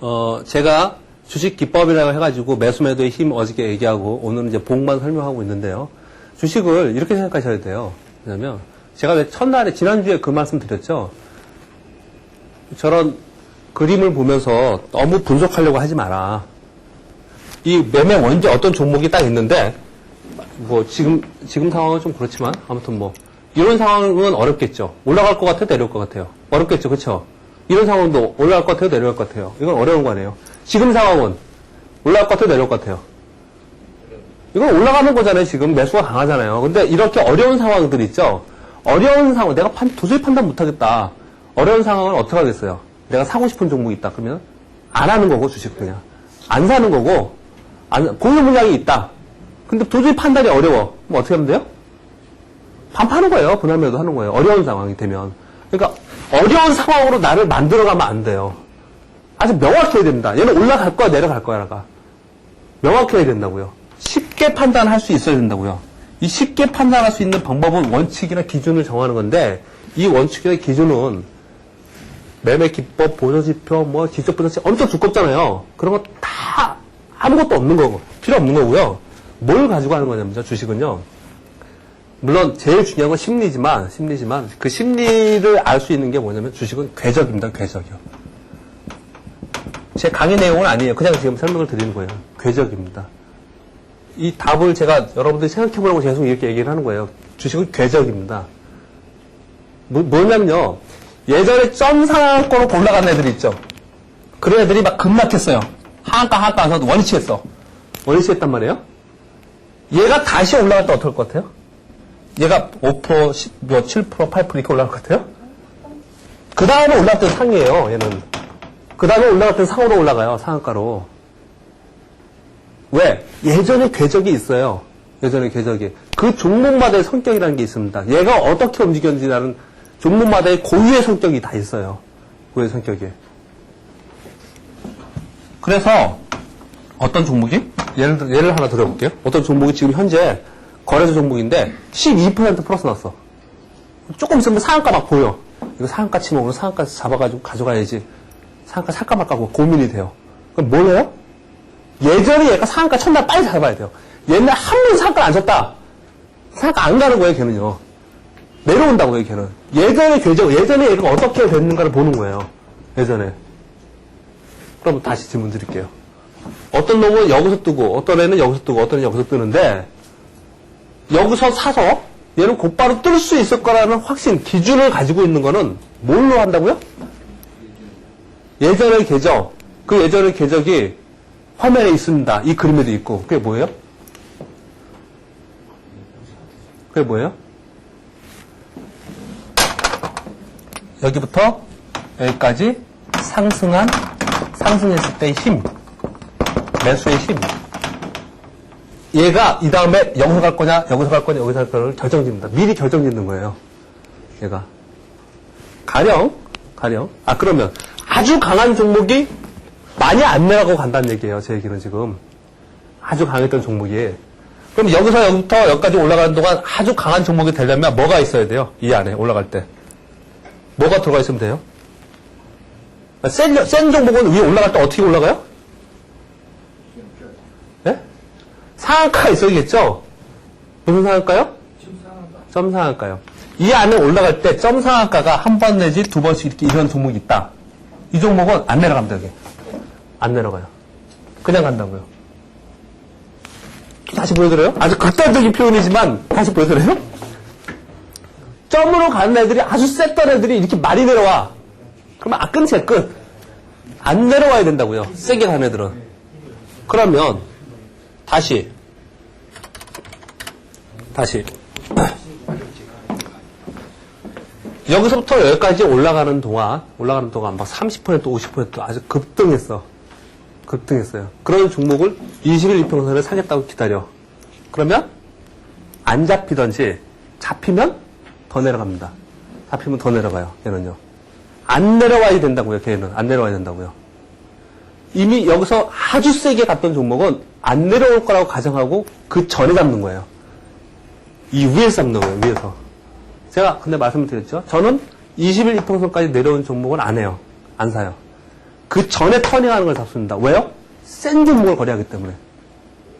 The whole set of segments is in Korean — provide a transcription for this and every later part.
어, 제가 주식 기법이라고 해가지고 매수 매도의 힘 어저께 얘기하고 오늘은 이제 복만 설명하고 있는데요. 주식을 이렇게 생각하셔야 돼요. 왜냐면 제가 왜 첫날에 지난주에 그 말씀 드렸죠. 저런 그림을 보면서 너무 분석하려고 하지 마라. 이 매매 원재 어떤 종목이 딱 있는데 뭐 지금 지금 상황은 좀 그렇지만 아무튼 뭐 이런 상황은 어렵겠죠. 올라갈 것 같아요, 내려올 것 같아요. 어렵겠죠, 그렇죠? 이런 상황도 올라갈 것 같아요, 내려올 것 같아요. 이건 어려운 거네요. 지금 상황은 올라갈 것 같아요, 내려올 것 같아요. 이건 올라가는 거잖아요. 지금 매수가 강하잖아요. 근데 이렇게 어려운 상황들 있죠. 어려운 상황, 내가 판, 도저히 판단 못 하겠다. 어려운 상황은 어떻게 하겠어요? 내가 사고 싶은 종목이 있다. 그러면 안 하는 거고 주식 그냥 안 사는 거고 안, 공유 물량이 있다. 근데 도저히 판단이 어려워. 그럼 어떻게 하면 돼요? 반 파는 거예요. 분할매도 하는 거예요. 어려운 상황이 되면. 그러니까 어려운 상황으로 나를 만들어가면 안 돼요. 아주 명확해야 됩니다. 얘는 올라갈 거야, 내려갈 거야가. 명확해야 된다고요. 쉽게 판단할 수 있어야 된다고요. 이 쉽게 판단할 수 있는 방법은 원칙이나 기준을 정하는 건데 이 원칙이나 기준은 매매 기법, 보조 지표, 뭐 지적 분석치 엄청 두껍잖아요. 그런 거 다 아무것도 없는 거고 필요 없는 거고요. 뭘 가지고 하는 거냐면요. 주식은요. 물론 제일 중요한 건 심리지만 심리지만 그 심리를 알 수 있는 게 뭐냐면 주식은 궤적입니다. 궤적이요. 제 강의 내용은 아니에요. 그냥 지금 설명을 드리는 거예요. 궤적입니다. 이 답을 제가 여러분들이 생각해 보라고 계속 이렇게 얘기를 하는 거예요. 주식은 궤적입니다. 뭐, 뭐냐면요. 예전에 점상권으로 올라간 애들이 있죠. 그런 애들이 막 급락했어요. 하한가 하한가 해서 원위치했어. 원위치했단 말이에요. 얘가 다시 올라갈 때 어떨 것 같아요? 얘가 5%, 10, 뭐 7%, 8% 이렇게 올라갈 것 같아요? 그 다음에 때는 상이에요, 얘는. 그 다음에 때는 상으로 올라가요, 상한가로. 왜? 예전에 궤적이 있어요. 예전에 궤적이. 그 종목마다의 성격이라는 게 있습니다. 얘가 어떻게 움직였는지라는 종목마다의 고유의 성격이 다 있어요. 고유의 성격이. 그래서 어떤 종목이? 예를, 들- 예를 하나 들어볼게요. 어떤 종목이 지금 현재 거래소 종목인데 12% 플러스 났어. 조금 있으면 상한가 막 보여. 이거 상한가 치면 오늘 상한가 잡아가지고 가져가야지. 상한가 살까 말까 하고 고민이 돼요. 그럼 뭘 해요? 예전에 얘가 상한가 첫날 빨리 잡아야 돼요. 옛날 한 번 상한가 안 쳤다. 상한가 안 가는 거예요, 걔는요. 내려온다고요, 걔는. 예전에 궤적, 예전에 얘가 어떻게 됐는가를 보는 거예요. 예전에. 그럼 다시 질문 드릴게요. 어떤 놈은 여기서 뜨고, 어떤 애는 여기서 뜨고, 어떤 애는 여기서 뜨는데, 여기서 사서 얘는 곧바로 뜰 수 있을 거라는 확신, 기준을 가지고 있는 거는 뭘로 한다고요? 예전의 궤적. 그 예전의 궤적이 화면에 있습니다. 이 그림에도 있고. 그게 뭐예요? 그게 뭐예요? 여기부터 여기까지 상승한, 상승했을 때의 힘. 매수의 힘. 얘가 이 다음에 여기서 갈 거냐, 여기서 갈 거냐, 여기서 갈 거냐를 결정 짓는다. 미리 결정 짓는 거예요. 얘가. 가령, 가령. 아, 그러면 아주 강한 종목이 많이 안 내려가고 간다는 얘기예요. 제 얘기는 지금. 아주 강했던 종목이. 그럼 여기서 여기부터 여기까지 올라가는 동안 아주 강한 종목이 되려면 뭐가 있어야 돼요? 이 안에 올라갈 때. 뭐가 들어가 있으면 돼요? 센, 센 종목은 위에 올라갈 때 어떻게 올라가요? 예? 상한가가 있어야겠죠? 무슨 상한가요? 점 상한가요. 이 안에 올라갈 때 점 상한가가 한 번 내지 두 번씩 이렇게 이런 종목이 있다. 이 종목은 안 내려갑니다, 여기. 안 내려가요. 그냥 간다고요. 다시 보여드려요? 아주 극단적인 표현이지만 다시 보여드려요? 점으로 가는 애들이 아주 셌던 애들이 이렇게 많이 내려와. 그러면 아, 끊지, 끝. 안 내려와야 된다고요. 세게 가는 애들은. 그러면 다시. 다시. 여기서부터 여기까지 올라가는 동안 올라가는 동안 막 30% 50% 아주 급등했어. 급등했어요. 그런 종목을 21 이평선에 사겠다고 기다려. 그러면 안 잡히던지 잡히면 더 내려갑니다. 잡히면 더 내려가요 걔는요. 안 내려와야 된다고요 걔는. 안 내려와야 된다고요 이미 여기서 아주 세게 갔던 종목은 안 내려올 거라고 가정하고 그 전에 잡는 거예요. 이 위에서 잡는 거예요, 위에서. 제가 근데 말씀을 드렸죠. 저는 20일 이평선까지 내려온 종목은 안 해요. 안 사요. 그 전에 터닝하는 걸 잡습니다. 왜요? 센 종목을 거래하기 때문에.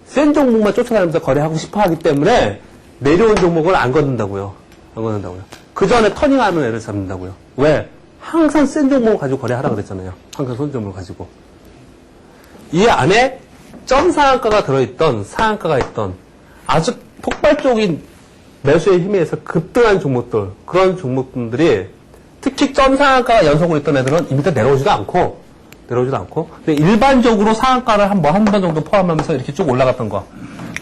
센 종목만 쫓아다니면서 거래하고 싶어 하기 때문에 내려온 종목을 안 걷는다고요. 안 걷는다고요. 그 전에 터닝하는 애를 잡는다고요. 왜? 항상 센 종목을 가지고 거래하라 그랬잖아요. 항상 센 종목을 가지고. 이 안에 점 상한가가 들어있던 상한가가 있던 아주 폭발적인 매수의 힘에 의해서 급등한 종목들 그런 종목들이 특히 점 상한가가 연속으로 있던 애들은 이 밑에 내려오지도 않고 내려오지도 않고 일반적으로 상한가를 한번 한 번 정도 포함하면서 이렇게 쭉 올라갔던 거.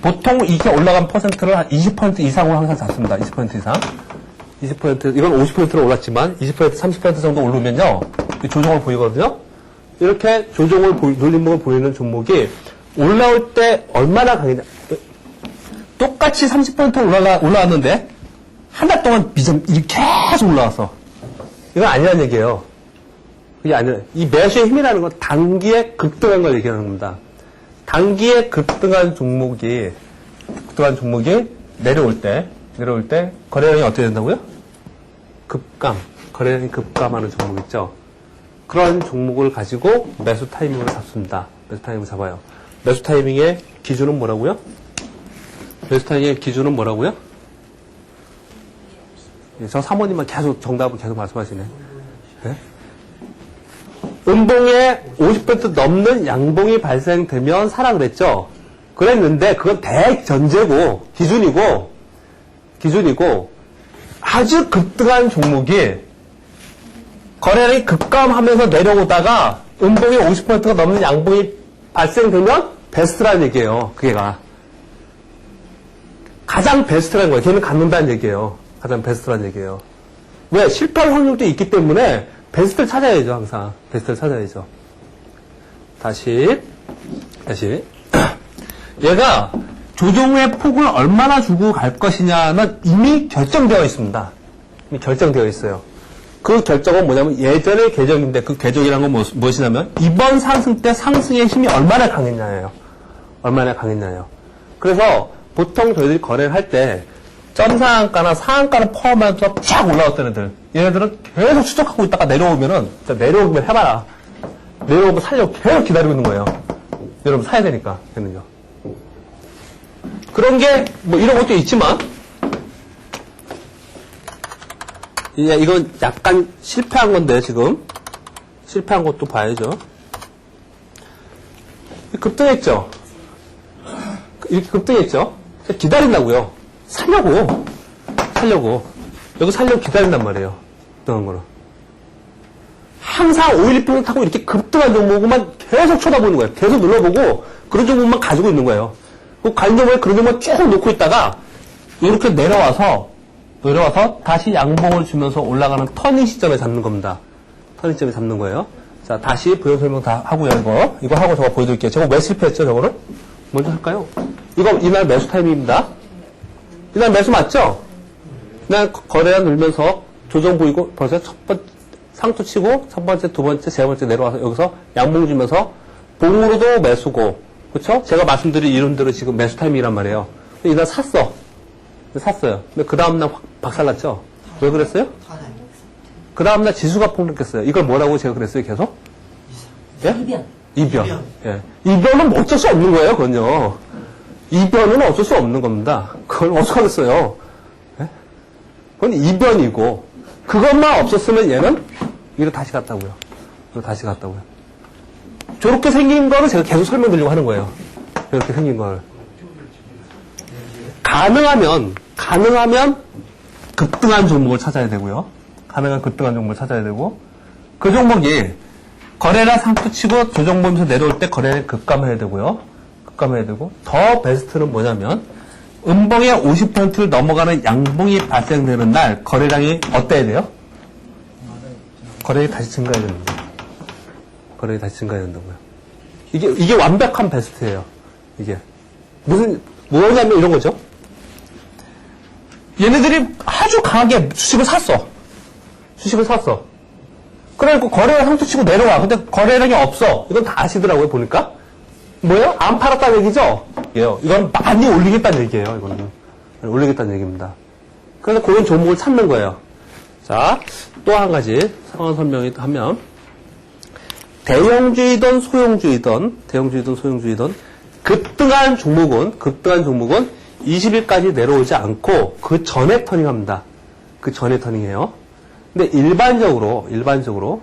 보통 이렇게 올라간 퍼센트를 한 20% 이상으로 항상 잡습니다. 20% 이상. 20% 이건 50%로 올랐지만 20% 30% 정도 오르면요. 이 조정을 보이거든요 이렇게 조정을 보이, 눌림목을 보이는 종목이 올라올 때 얼마나 강했냐 똑같이 30% 올라가, 올라왔는데, 한 달 동안 이렇게 계속 올라왔어. 이건 아니라는 얘기예요. 그게 아니라, 이 매수의 힘이라는 건 단기에 급등한 걸 얘기하는 겁니다. 단기에 급등한 종목이, 급등한 종목이 내려올 때, 내려올 때, 거래량이 어떻게 된다고요? 급감. 거래량이 급감하는 종목 있죠? 그런 종목을 가지고 매수 타이밍을 잡습니다. 매수 타이밍을 잡아요. 매수 타이밍의 기준은 뭐라고요? 베스타의 기준은 뭐라고요? 예, 저 사모님만 계속 정답을 계속 말씀하시네. 예? 음봉에 50% 넘는 양봉이 발생되면 사라 그랬죠? 그랬는데 그건 대전제고 기준이고 기준이고 아주 급등한 종목이 거래량이 급감하면서 내려오다가 음봉에 50%가 넘는 양봉이 발생되면 베스트라는 얘기예요. 그게가. 가장 베스트라는 거예요. 걔는 갖는다는 얘기예요. 가장 베스트라는 얘기예요. 왜? 실패할 확률도 있기 때문에 베스트를 찾아야죠, 항상. 베스트를 찾아야죠. 다시, 다시. 얘가 조정의 폭을 얼마나 주고 갈 것이냐는 이미 결정되어 있습니다. 이미 결정되어 있어요. 그 결정은 뭐냐면 예전의 계정인데 그 계정이란 건 무엇- 무엇 이냐면 이번 상승 때 상승의 힘이 얼마나 강했냐예요. 얼마나 강했냐예요. 그래서 보통 저희들이 거래를 할 때 점상한가나 상한가를 포함해서 쫙 올라왔던 애들 얘네들은 계속 추적하고 있다가 내려오면은 자, 내려오면 해봐라. 내려오면 살려고 계속 기다리고 있는 거예요. 여러분 사야 되니까 걔는요. 그런 게 뭐 이런 것도 있지만 예, 이건 약간 실패한 건데 지금 실패한 것도 봐야죠. 급등했죠. 이렇게 급등했죠. 기다린다고요. 살려고 살려고 여기 살려고 기다린단 말이에요. 급등한 거는 항상 5일평을 타고 이렇게 급등한 종목만 계속 쳐다보는 거예요. 계속 눌러보고 그런 종목만 가지고 있는 거예요. 그 관점을 그런 종목만 쭉 놓고 있다가 이렇게 내려와서 내려와서 다시 양봉을 주면서 올라가는 터닝 시점에 잡는 겁니다. 터닝 시점에 잡는 거예요. 자, 다시 부연 설명 다 하고요, 이거. 이거 하고 저거 보여드릴게요. 저거 왜 실패했죠, 저거는? 먼저 할까요? 이거 이날 매수 타이밍입니다. 이날 매수 맞죠? 이날 거래량 늘면서 조정 보이고 벌써 첫 번째 상투 치고 첫 번째, 두 번째, 세 번째 내려와서 여기서 양봉 주면서 봉으로도 매수고 그렇죠? 제가 말씀드린 이론대로 지금 매수 타이밍이란 말이에요. 이날 샀어. 샀어요. 근데 그 다음날 확 박살났죠? 왜 그랬어요? 그 다음날 지수가 폭락했어요. 이걸 뭐라고 제가 그랬어요, 계속? 예? 이변. 이변. 예. 이변은 뭐 어쩔 수 없는 거예요, 그건요. 이변은 어쩔 수 없는 겁니다. 그걸 어떡하겠어요. 예? 그건 이변이고, 그것만 없었으면 얘는 이로 다시 갔다고요. 이로 다시 갔다고요. 저렇게 생긴 거를 제가 계속 설명드리려고 하는 거예요. 이렇게 생긴 걸. 가능하면, 가능하면 급등한 종목을 찾아야 되고요. 가능한 급등한 종목을 찾아야 되고, 그 종목이 거래량 상투 치고 조정 보면서 내려올 때 거래량 급감해야 되고요. 급감해야 되고, 더 베스트는 뭐냐면, 음봉의 50%를 넘어가는 양봉이 발생되는 날 거래량이 어때야 돼요? 거래량이 다시 증가해야 됩니다. 거래량이 다시 증가해야 된다고요. 이게, 이게 완벽한 베스트예요. 이게. 무슨, 뭐냐면 이런 거죠. 얘네들이 아주 강하게 주식을 샀어. 주식을 샀어. 그래갖고 거래량 상투 치고 내려와. 근데 거래량이 없어. 이건 다 아시더라고요, 보니까. 뭐예요? 안 팔았다는 얘기죠? 예요. 이건 많이 올리겠다는 얘기예요, 이거는. 올리겠다는 얘기입니다. 그래서 그런 종목을 찾는 거예요. 자, 또 한 가지 상황 설명이 하면, 대형주이든 소형주이든 대형주이든 소형주이든 급등한 종목은 급등한 종목은 20일까지 내려오지 않고 그 전에 터닝합니다. 그 전에 터닝해요. 근데 일반적으로 일반적으로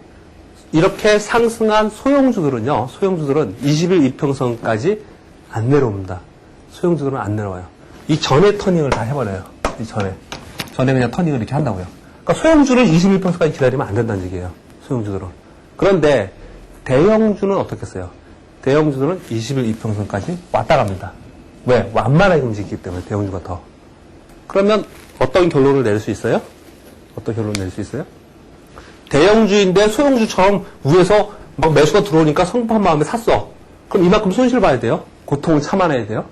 이렇게 상승한 소형주들은요. 소형주들은 20일 이평선까지 안 내려옵니다. 소형주들은 안 내려와요. 이 전에 터닝을 다 해버려요. 이 전에 전에 그냥 터닝을 이렇게 한다고요. 그러니까 소형주를 21평선까지 기다리면 안 된다는 얘기예요. 소형주들은. 그런데 대형주는 어떻겠어요? 대형주들은 21 이평선까지 왔다 갑니다. 왜? 완만하게 움직이기 때문에 대형주가 더. 그러면 어떤 결론을 내릴 수 있어요? 어떤 결론을 내릴 수 있어요? 대형주인데 소형주처럼 위에서 막 매수가 들어오니까 성급한 마음에 샀어. 그럼 이만큼 손실 봐야 돼요. 고통을 참아내야 돼요.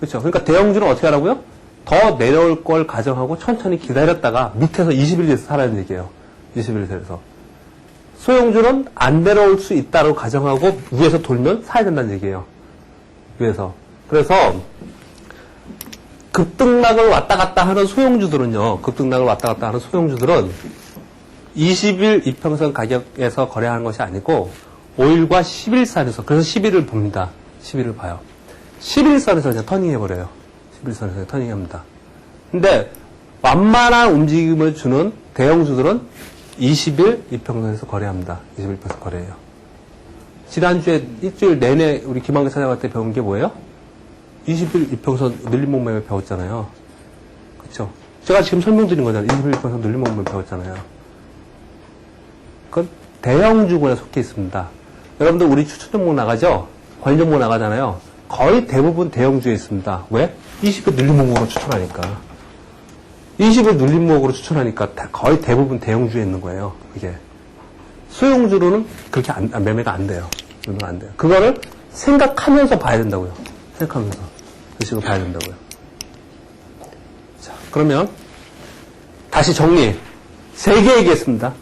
그렇죠. 그러니까 대형주는 어떻게 하라고요? 더 내려올 걸 가정하고 천천히 기다렸다가 밑에서 21일에서 살아야 얘기예요. 21일에서. 소형주는 안 내려올 수 있다고 가정하고 위에서 돌면 사야 된다는 얘기예요. 위에서. 그래서 급등락을 왔다 갔다 하는 소형주들은요. 급등락을 왔다 갔다 하는 소형주들은 20일 이평선 가격에서 거래하는 것이 아니고 5일과 10일선에서 그래서 10일을 봅니다. 10일을 봐요. 11선에서 그냥 터닝해버려요. 11선에서 터닝합니다. 근데 완만한 움직임을 주는 대형주들은 20일 이평선에서 거래합니다. 20일 평선 거래해요. 지난주에 일주일 내내 우리 김한규 때 배운 게 뭐예요? 20일 이평선 늘림 목 매매 배웠잖아요. 그쵸? 제가 지금 설명드린 거잖아요. 21일 이평선 늘림 목 매매 배웠잖아요. 그건 대형주군에 속해 있습니다. 여러분들 우리 추천 종목 나가죠? 관련 종목 나가잖아요. 거의 대부분 대형주에 있습니다. 왜? 20일 늘림목으로 추천하니까. 20일 눌림목으로 추천하니까 다- 거의 대부분 대형주에 있는 거예요. 이게. 소형주로는 그렇게 안- 아, 매매가 안 돼요. 매매가 안 돼요. 그거를 생각하면서 봐야 된다고요. 생각하면서. 그 식으로 봐야 된다고요. 자, 그러면 다시 정리. 세 개 얘기했습니다.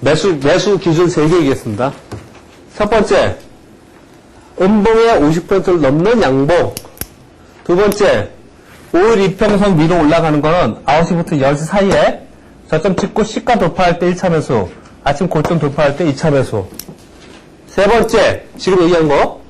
매수, 매수 기준 세 개 얘기했습니다. 첫 번째, 음봉의 50%를 넘는 양봉. 두 번째, 5일 이평선 위로 올라가는 거는 9시부터 10시 사이에 저점 찍고 시가 돌파할 때 1차 매수, 아침 고점 돌파할 때 2차 매수. 세 번째, 지금 얘기한 거.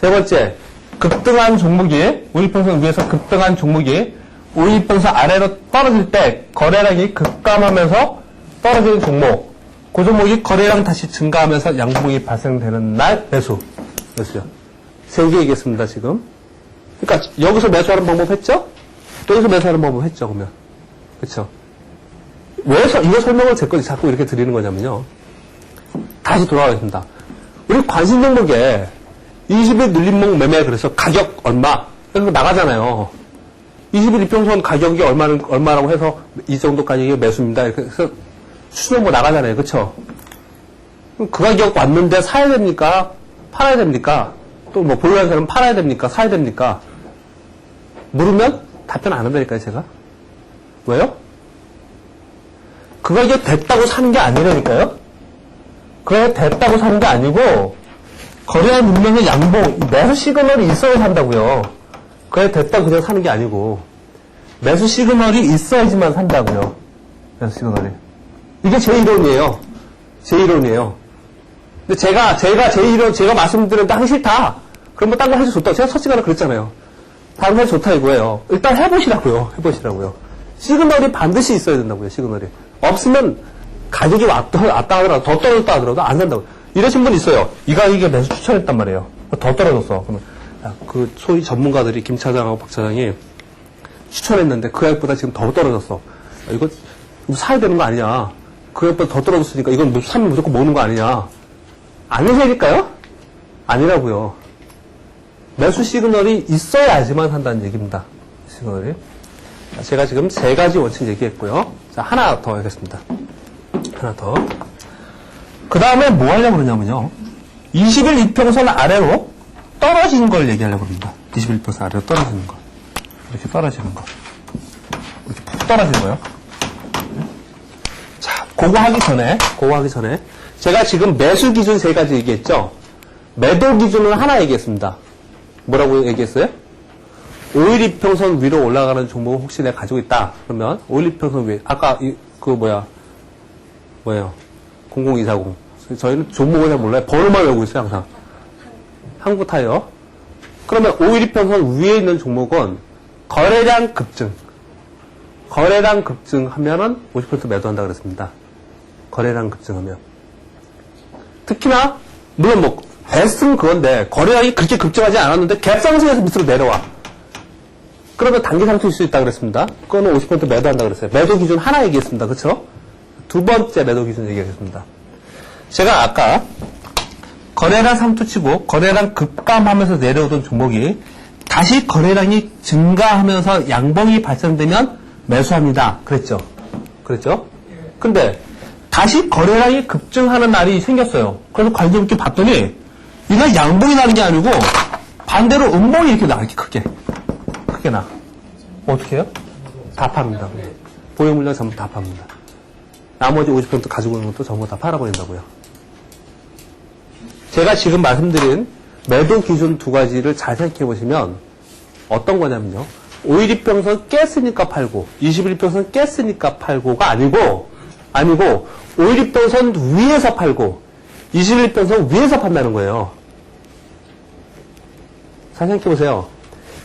세 번째, 급등한 종목이, 5일평선 위에서 급등한 종목이 5일평선 아래로 떨어질 때 거래량이 급감하면서 떨어지는 종목. 그 종목이 거래량 다시 증가하면서 양봉이 발생되는 날 매수. 매수요. 세개 얘기했습니다, 지금. 그러니까 여기서 매수하는 방법 했죠? 또 여기서 매수하는 방법 했죠, 그러면. 그쵸? 왜 서- 이거 설명을 제거 자꾸 이렇게 드리는 거냐면요. 다시 돌아가겠습니다. 우리 관심 종목에 20일 눌림목 매매 그래서 가격 얼마? 그래서 나가잖아요. 20일 이평선 가격이 얼마는, 얼마라고 해서 이 정도 가격이 매수입니다. 이렇게 해서 추천정보 나가잖아요. 그쵸? 그 가격 왔는데 사야 됩니까? 팔아야 됩니까? 또 뭐 보유하는 사람은 팔아야 됩니까? 사야 됩니까? 물으면 답변 안 한다니까요, 제가. 왜요? 그 가격 됐다고 사는 게 아니라니까요? 그 가격 됐다고 사는 게 아니고, 거래한 문명의 양봉, 매수 시그널이 있어야 산다고요. 그 가격 됐다고 그냥 사는 게 아니고, 매수 시그널이 있어야지만 산다고요. 매수 시그널이. 이게 제 이론이에요. 제 이론이에요. 근데 제가, 제가 제 이론, 제가 말씀드렸는데 하기 싫다. 그러면 딴거 해도 좋다고. 제가 첫 시간에 그랬잖아요. 다른 거 좋다 이거예요. 일단 해보시라고요. 해보시라고요. 시그널이 반드시 있어야 된다고요. 시그널이. 없으면 가격이 왔다, 왔다 하더라도 더 떨어졌다 하더라도 안 산다고. 이러신 분 있어요. 이 가격에 매수 추천했단 말이에요. 더 떨어졌어. 그러면 야, 그 소위 전문가들이 김 차장하고 박 차장이 추천했는데 그 가격보다 지금 더 떨어졌어. 야, 이거 사야 되는 거 아니냐. 그 가격보다 더 떨어졌으니까 이건 뭐 사면 무조건 먹는 거 아니냐. 아니라니까요? 아니라고요. 매수 시그널이 있어야지만 한다는 얘기입니다. 시그널이. 자, 제가 지금 세 가지 원칙 얘기했고요. 자, 하나 더 하겠습니다. 하나 더. 그 다음에 뭐 하려고 그러냐면요. 20일 이평선 아래로 떨어지는 걸 얘기하려고 합니다. 21 이평선 아래로 떨어지는 거. 이렇게 떨어지는 거. 이렇게 푹 떨어지는 거요. 자, 그거 하기 전에, 그거 하기 전에, 제가 지금 매수 기준 세 가지 얘기했죠? 매도 기준을 하나 얘기했습니다. 뭐라고 얘기했어요? 5일 이평선 위로 올라가는 종목을 혹시 내가 가지고 있다. 그러면 5일 이평선 위에, 아까 이, 그 뭐야, 뭐예요? 00240. 저희는 종목을 잘 몰라요. 번호만 외우고 있어요, 항상. 한국 타이어. 그러면 512평선 위에 있는 종목은 거래량 급증. 거래량 급증하면은 50% 매도한다 그랬습니다. 거래량 급증하면. 특히나, 물론 뭐, 베스트는 그건데, 거래량이 그렇게 급증하지 않았는데, 갭상승에서 밑으로 내려와. 그러면 단기 상투일 수 있다 그랬습니다. 그거는 50% 매도한다 그랬어요. 매도 기준 하나 얘기했습니다. 그쵸? 두 번째 매도 기준 얘기하겠습니다. 제가 아까 거래량 상투치고 거래량 급감하면서 내려오던 종목이 다시 거래량이 증가하면서 양봉이 발생되면 매수합니다. 그랬죠? 그랬죠? 근데 다시 거래량이 급증하는 날이 생겼어요. 그래서 관심 있게 봤더니 이날 양봉이 나는 게 아니고 반대로 음봉이 이렇게 나, 이렇게 크게. 크게 나. 어떻게 해요? 다 팝니다. 보유 물량 전부 다 팝니다. 나머지 50% 가지고 있는 것도 전부 다 팔아버린다고요. 제가 지금 말씀드린 매도 기준 두 가지를 잘 생각해 보시면 어떤 거냐면요. 5일이평선 깼으니까 팔고 21평선 깼으니까 팔고가 아니고 아니고 5일이평선 위에서 팔고 21평선 위에서 판다는 거예요. 잘 생각해 보세요.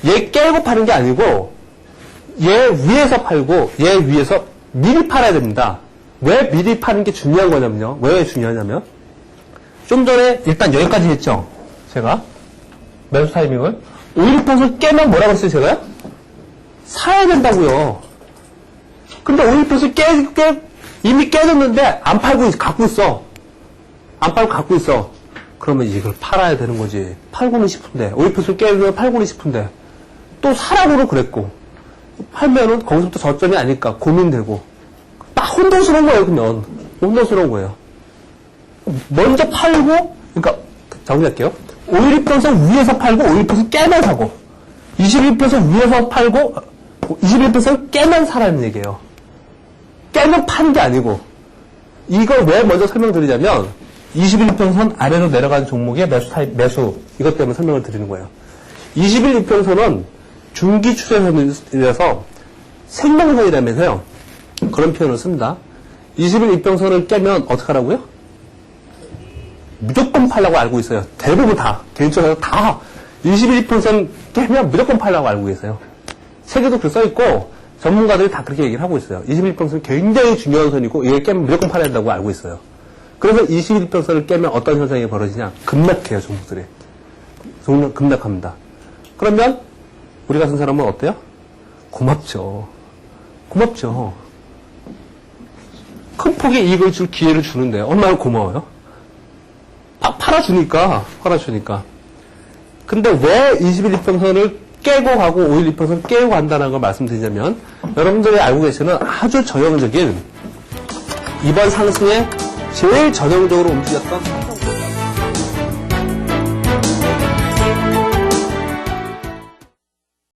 얘 깨고 파는 게 아니고 얘 위에서 팔고 얘 위에서 미리 팔아야 됩니다. 왜 미리 파는 게 중요한 거냐면요. 왜 중요하냐면 좀 전에 일단 여기까지 했죠. 제가 매수 타이밍을 5일평선 깨면 뭐라고 했어요 제가요? 사야 된다고요. 근데 5일평선 깨, 깨 이미 깨졌는데 안 팔고 있- 갖고 있어. 안 팔고 갖고 있어. 그러면 이걸 팔아야 되는 거지. 팔고는 싶은데 5일평선 깨면 팔고는 싶은데 또 사라고는 그랬고 팔면은 거기서부터 저점이 아닐까 고민되고 딱 혼돈스러운 거예요 그러면. 혼돈스러운 거예요. 먼저 팔고 그러니까 정리할게요. 5일평선 위에서 팔고 5일평선 깨면 사고. 21평선 위에서 팔고 21평선 깨면 사라는 얘기예요. 깨면 파는 게 아니고. 이걸 왜 먼저 설명드리냐면 21평선 아래로 내려간 종목의 매수 타입, 매수. 이것 때문에 설명을 드리는 거예요. 21평선은 중기 추세선이라서 생명선이라면서요. 그런 표현을 씁니다. 21평선을 깨면 어떻게 하라고요? 무조건 팔라고 알고 있어요. 대부분 다. 개인적으로 다 21평선 깨면 무조건 팔라고 알고 계세요. 책에도 그 써있고 전문가들이 다 그렇게 얘기를 하고 있어요. 21평선 굉장히 중요한 선이고 이게 깨면 무조건 팔아야 된다고 알고 있어요. 그래서 21평선을 깨면 어떤 현상이 벌어지냐? 급락해요, 종목들이. 종목 급락합니다. 그러면 우리 같은 사람은 어때요? 고맙죠. 고맙죠. 큰 폭의 이익을 줄 기회를 주는데 얼마나 고마워요? 파- 팔아주니까, 팔아주니까. 근데 왜 21평선을 깨고 가고 512평선을 깨고 간다는 걸 말씀드리자면 여러분들이 알고 계시는 아주 전형적인 이번 상승에 제일 전형적으로 움직였던